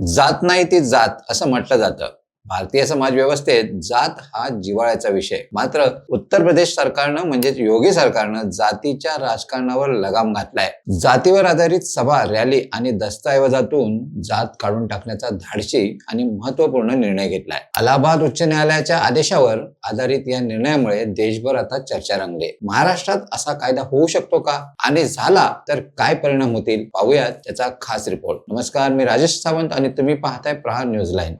जात नाही ती जात असं म्हटलं जातं. भारतीय समाज व्यवस्थेत जात हा जिव्हाळ्याचा विषय. मात्र उत्तर प्रदेश सरकारनं म्हणजेच योगी सरकारनं जातीच्या राजकारणावर लगाम घातलाय. जातीवर आधारित सभा रॅली आणि दस्तऐवजातून जात काढून टाकण्याचा धाडशी आणि महत्त्वपूर्ण निर्णय घेतलाय. अलाहाबाद उच्च न्यायालयाच्या आदेशावर आधारित या निर्णयामुळे देशभर आता चर्चा रंगली. महाराष्ट्रात असा कायदा होऊ शकतो का? आणि झाला तर काय परिणाम होतील? पाहूयात त्याचा खास रिपोर्ट. नमस्कार मी राजेश सावंत आणि तुम्ही पाहताय प्रहार न्यूज लाईन.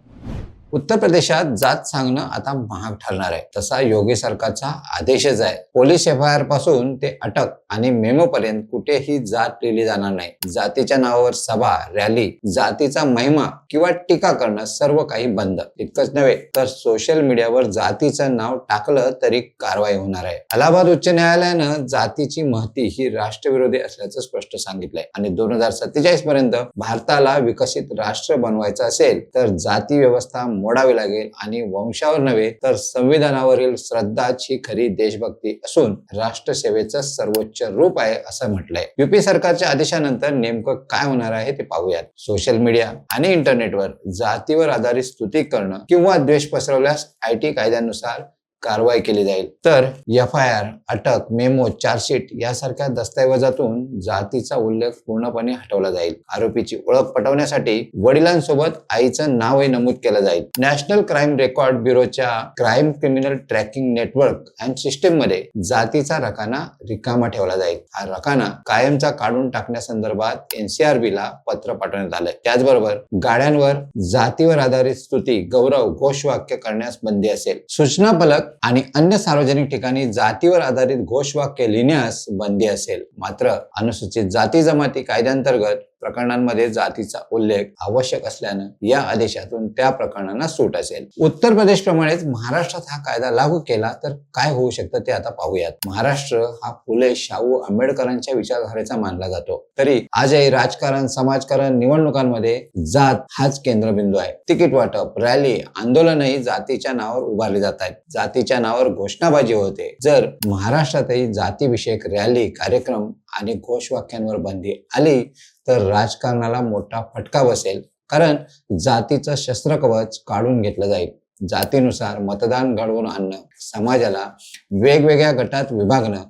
उत्तर प्रदेशात जात सांगणं आता महाग ठरणार आहे. तसा योगी सरकारचा आदेशच आहे. पोलीस एफ आय आरपासून ते अटक आणि मेमो पर्यंत कुठेही जात लिहिली जाणार नाही. जातीच्या नावावर सभा रॅली जातीचा महिमा किंवा टीका करणं सर्व काही बंद. इतकंच नव्हे तर सोशल मीडियावर जातीचं नाव टाकलं तरी कारवाई होणार आहे. अलाहाबाद उच्च न्यायालयानं जातीची महती ही राष्ट्रविरोधी असल्याचं स्पष्ट सांगितलंय. आणि दोन हजार सत्तेचाळीस पर्यंत भारताला विकसित राष्ट्र बनवायचं असेल तर जाती व्यवस्था मोडावी लागेल आणि वंशावर नव्हे तर संविधानावरील श्रद्धाच ही खरी देशभक्ती असून राष्ट्रसेवेचं सर्वोच्च रूप आहे असं म्हटलंय. युपी सरकारच्या आदेशानंतर नेमकं काय होणार आहे ते पाहूयात. सोशल मीडिया आणि इंटरनेटवर जातीवर आधारित स्तुती करणं किंवा द्वेष पसरवल्यास आय टी कायद्यानुसार कारवाई केली जाईल. तर? एफ आय आर अटक मेमो चार्जशीट यासारख्या दस्तऐवजातून जातीचा उल्लेख पूर्णपणे हटवला जाईल. आरोपीची ओळख पटवण्यासाठी वडिलांसोबत आईचं नावही नमूद केलं जाईल. National crime record ब्युरोच्या crime criminal tracking network and सिस्टीममध्ये जातीचा रकाना रिकामा ठेवला जाईल. हा रकाना कायमचा काढून टाकण्यासंदर्भात एनसीआरबी ला पत्र पाठवण्यात आलंय. त्याचबरोबर गाड्यांवर जातीवर आधारित स्तुती गौरव घोषवाक्य करण्यास बंदी असेल. सूचना फलक आणि अन्य सार्वजनिक ठिकाणी जातीवर आधारित घोषवाक्य लिहिण्यास बंदी असेल. मात्र अनुसूचित जाती जमाती कायद्यांतर्गत प्रकरणांमध्ये जातीचा उल्लेख आवश्यक असल्यानं या आदेशातून त्या प्रकरणांना सूट असेल. उत्तर प्रदेश प्रमाणेच महाराष्ट्रात हा कायदा लागू केला तर काय होऊ शकतं ते आता पाहूयात. महाराष्ट्र हा फुले शाहू आंबेडकरांच्या विचारधारेचा मानला जातो. तरी आजही राजकारण समाजकारण निवडणुकांमध्ये जात हाच केंद्रबिंदू आहे. तिकीट वाटप रॅली आंदोलनही जातीच्या नावावर उभारली जात आहेत. जातीच्या नावावर घोषणाबाजी होते. जर महाराष्ट्रातही जातीविषयक रॅली कार्यक्रम आणि घोषवाक्यांवर बंदी आली तर राजकारणाला मोठा फटका बसेल. कारण जातीचं शस्त्रकवच काढून घेतलं जाईल. जातीनुसार मतदान घडवून आणणं समाजाला वेगवेगळ्या गटात विभागणं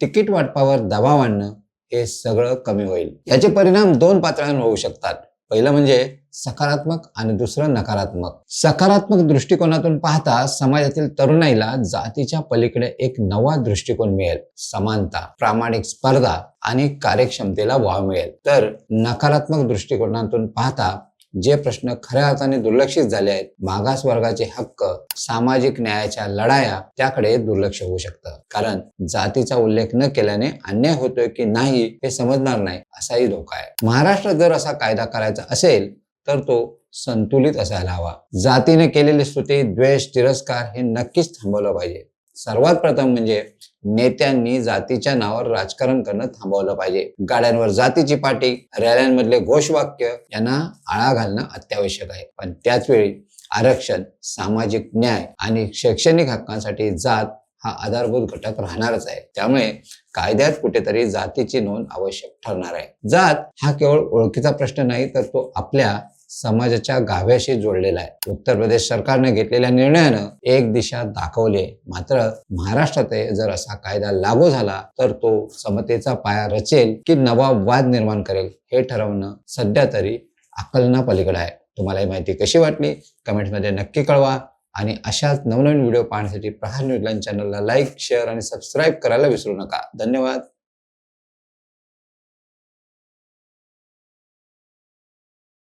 तिकीट वाटपावर दबाव आणणं हे सगळं कमी होईल. याचे परिणाम दोन पातळ्यांवर होऊ शकतात. पहिलं म्हणजे सकारात्मक आणि दुसरं नकारात्मक. सकारात्मक दृष्टिकोनातून पाहता समाजातील तरुणाईला जातीच्या पलीकडे एक नवा दृष्टिकोन मिळेल. समानता प्रामाणिक स्पर्धा आणि कार्यक्षमतेला वाव मिळेल. तर नकारात्मक दृष्टिकोनातून पाहता जे प्रश्न खऱ्या अर्थाने दुर्लक्षित झाले आहेत मागास वर्गाचे हक्क सामाजिक न्यायाच्या लढाया त्याकडे दुर्लक्ष होऊ शकतं. कारण जातीचा उल्लेख न केल्याने अन्याय होतोय की नाही हे समजणार नाही असाही धोका आहे. महाराष्ट्र जर असा कायदा करायचा असेल तर तो संतुलित असायला हवा. जातीने केलेली स्तुती द्वेष तिरस्कार हे नक्कीच थांबवलं पाहिजे. सर्वात प्रथम म्हणजे नेत्यांनी जातीच्या नावावर राजकारण करणं थांबवलं पाहिजे. गाड्यांवर जातीची पाटी रॅल्यांमधले घोषवाक्य यांना आळा घालणं अत्यावश्यक आहे. पण त्याच वेळी आरक्षण सामाजिक न्याय आणि शैक्षणिक हक्कांसाठी जात हा आधारभूत घटक राहणारच आहे. त्यामुळे कायद्यात कुठेतरी जातीची नोंद आवश्यक ठरणार आहे. जात हा केवळ ओळखीचा प्रश्न नाही तर तो आपल्या समाजाच्या गाव्याशी जोडलेला आहे. उत्तर प्रदेश सरकारने घेतलेल्या निर्णयानं एक दिशा दाखवली आहे. मात्र महाराष्ट्रात जर असा कायदा लागू झाला तर तो समतेचा पाया रचेल की नवा वाद निर्माण करेल हे ठरवणं सध्या तरी अकलना पलीकडे आहे. तुम्हाला ही माहिती कशी वाटली? कमेंटमध्ये नक्की कळवा. आणि अशाच नवनवीन व्हिडिओ पाहण्यासाठी प्रहार न्यूजलाईन चॅनलला लाईक शेअर आणि सबस्क्राईब करायला विसरू नका. धन्यवाद.